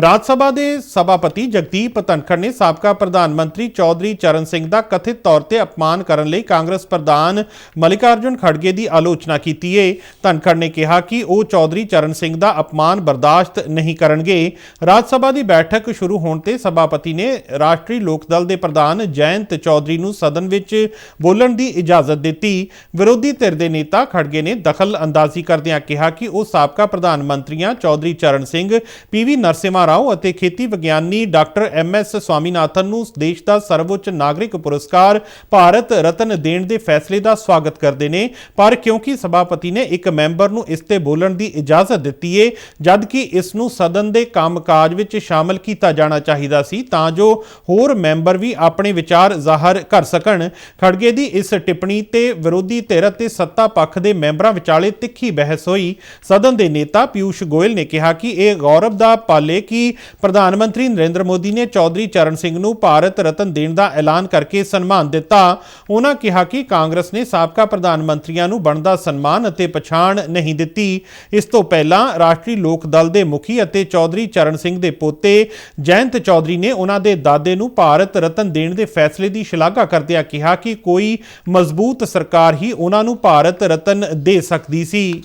ਰਾਜ ਸਭਾ ਦੇ ਸਭਾਪਤੀ ਜਗਦੀਪ ਧਨਖੜ ਨੇ ਸਾਬਕਾ ਪ੍ਰਧਾਨ ਮੰਤਰੀ ਚੌਧਰੀ ਚਰਨ ਸਿੰਘ ਦਾ ਕਥਿਤ ਤੌਰ ਤੇ ਅਪਮਾਨ ਕਰਨ ਲਈ ਕਾਂਗਰਸ ਪ੍ਰਧਾਨ ਮਲਿਕਾਰਜੁਨ ਖੜਗੇ ਦੀ ਆਲੋਚਨਾ ਕੀਤੀ ਏ। ਧਨਖੜ ਨੇ ਕਿਹਾ ਕਿ ਉਹ ਚੌਧਰੀ ਚਰਨ ਸਿੰਘ ਦਾ ਅਪਮਾਨ ਬਰਦਾਸ਼ਤ ਨਹੀਂ ਕਰਨਗੇ। ਰਾਜ ਸਭਾ ਦੀ ਬੈਠਕ ਸ਼ੁਰੂ ਹੋਣ ਤੇ ਸਭਾਪਤੀ ਨੇ ਰਾਸ਼ਟਰੀ ਲੋਕ ਦਲ ਦੇ ਪ੍ਰਧਾਨ ਜੈੰਤ ਚੌਧਰੀ ਨੂੰ ਸਦਨ ਵਿੱਚ ਬੋਲਣ ਦੀ ਇਜਾਜ਼ਤ ਦਿੱਤੀ। ਵਿਰੋਧੀ ਧਿਰ ਦੇ ਨੇਤਾ ਖੜਗੇ ਨੇ ਦਖਲ ਅੰਦਾਜ਼ੀ ਕਰਦਿਆਂ ਕਿਹਾ ਕਿ ਉਹ ਸਾਬਕਾ ਪ੍ਰਧਾਨ ਮੰਤਰੀਆਂ ਚੌਧਰੀ ਚਰਨ ਸਿੰਘ ਪੀਵੀ ਨਰਸਿਮਹਾ ਰਾਓ ਅਤੇ ਖੇਤੀ ਵਿਗਿਆਨੀ ਡਾਕਟਰ ਐਮ ਐਸ ਸਵਾਮੀਨਾਥਨ ਨੂੰ ਦੇਸ਼ ਦਾ ਸਰਵਉੱਚ ਨਾਗਰਿਕ ਪੁਰਸਕਾਰ ਭਾਰਤ ਰਤਨ ਦੇਣ ਦੇ ਫੈਸਲੇ ਦਾ ਸਵਾਗਤ ਕਰਦੇ ਨੇ। ਪਰ ਕਿਉਂਕਿ ਸਭਾਪਤੀ ਨੇ ਇੱਕ ਮੈਂਬਰ ਨੂੰ ਇਸ ਤੇ ਬੋਲਣ ਦੀ ਇਜਾਜ਼ਤ ਦਿੱਤੀ ਏ ਜਦ ਕਿ ਇਸ ਨੂੰ ਸਦਨ ਦੇ ਕੰਮਕਾਜ ਵਿੱਚ ਸ਼ਾਮਲ ਕੀਤਾ ਜਾਣਾ ਚਾਹੀਦਾ ਸੀ, ਤਾਂ ਜੋ ਹੋਰ ਮੈਂਬਰ ਵੀ ਆਪਣੇ ਵਿਚਾਰ ਜ਼ਾਹਰ ਕਰ ਸਕਣ। ਖੜਗੇ ਦੀ ਇਸ ਟਿੱਪਣੀ ਤੇ ਵਿਰੋਧੀ ਧਿਰ ਅਤੇ ਸੱਤਾ ਪੱਖ ਦੇ ਮੈਂਬਰਾਂ ਵਿਚਾਲੇ ਤਿੱਖੀ ਬਹਿਸ ਹੋਈ। ਸਦਨ ਦੇ ਨੇਤਾ ਪਿਊਸ਼ ਗੋਇਲ ਨੇ ਕਿਹਾ ਕਿ ਇਹ ਗੌਰਵ ਦਾ ਪਾਲੇ ਕਿ ਪ੍ਰਧਾਨ ਮੰਤਰੀ ਨਰਿੰਦਰ ਮੋਦੀ ਨੇ ਚੌਧਰੀ ਚਰਨ ਸਿੰਘ ਨੂੰ ਭਾਰਤ ਰਤਨ ਦੇਣ ਦਾ ਐਲਾਨ ਕਰਕੇ ਸਨਮਾਨ ਦਿੱਤਾ। ਉਹਨਾਂ ਕਿਹਾ ਕਿ ਕਾਂਗਰਸ ਨੇ ਸਾਬਕਾ ਪ੍ਰਧਾਨ ਮੰਤਰੀਆਂ ਨੂੰ ਬਣਦਾ ਸਨਮਾਨ ਅਤੇ ਪਛਾਣ ਨਹੀਂ ਦਿੱਤੀ। ਇਸ ਤੋਂ ਪਹਿਲਾਂ ਰਾਸ਼ਟਰੀ ਲੋਕ ਦਲ ਦੇ ਮੁਖੀ ਅਤੇ ਚੌਧਰੀ ਚਰਨ ਸਿੰਘ ਦੇ ਪੋਤੇ ਜੈੰਤ ਚੌਧਰੀ ਨੇ ਉਹਨਾਂ ਦੇ ਦਾਦੇ ਨੂੰ ਭਾਰਤ ਰਤਨ ਦੇਣ ਦੇ ਫੈਸਲੇ ਦੀ ਸ਼ਲਾਘਾ ਕਰਦਿਆਂ ਕਿਹਾ ਕਿ ਕੋਈ ਮਜ਼ਬੂਤ ਸਰਕਾਰ ਹੀ ਉਹਨਾਂ ਨੂੰ ਭਾਰਤ ਰਤਨ ਦੇ ਸਕਦੀ ਸੀ।